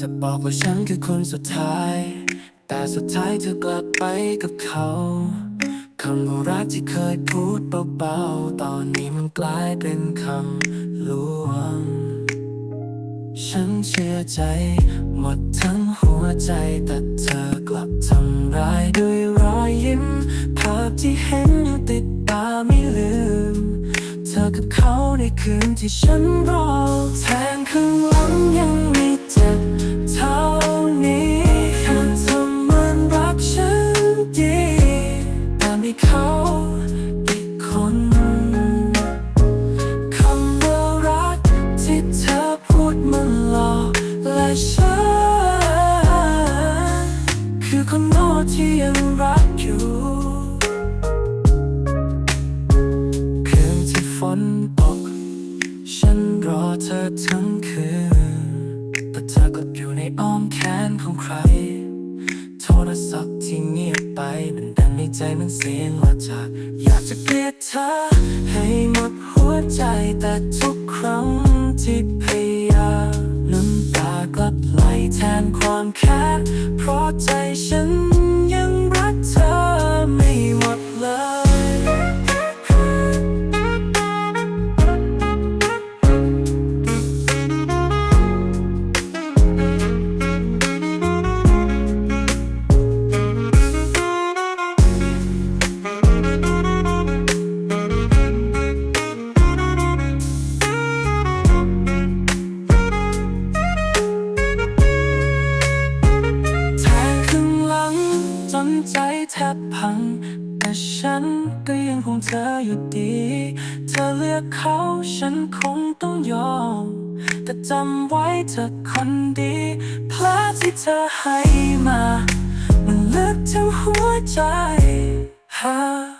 จะบอกว่าฉันคือคนสุดท้าย แต่สุดท้ายเธอกลับไปกับเขาคำว่ารักที่เคยพูดเบาๆ ตอนนี้มันกลายเป็นคำลวง ฉันเชื่อใจ หมดทั้งหัวใจ แต่เธอกลับทำร้ายด้วยรอยยิ้ม ภาพที่เห็นยังติดตาไม่ลืม เธอกับเขาในคืนที่ฉันรอแทงข้างหลังยังไม่เจ็บ เขาอีกคนคำว่ารักที่เธอพูดมันหลอกและฉันคือคนโง่ที่ยังรักอยู่คืนที่ฝนตกฉันรอเธอทั้งคืนแต่เธอก็อยู่ในอ้อมแขนของใคร โทรศัพท์ที่เงียบไป ใจมันเสียงมาจาก อยากจะเกลียดเธอ ให้หมดหัวใจแต่ทุกครั้งที่พยายามน้ำตากลับไหลแทนความแค้นเพราะใจฉัน บพัง แต่ฉันก็ยังคงเธออยู่ดี เธอเลือกเขาฉันคงต้องยอม แต่จำไว้เธอคนดีพลาที่เธอให้มา มันลึกถึงหัวใจหา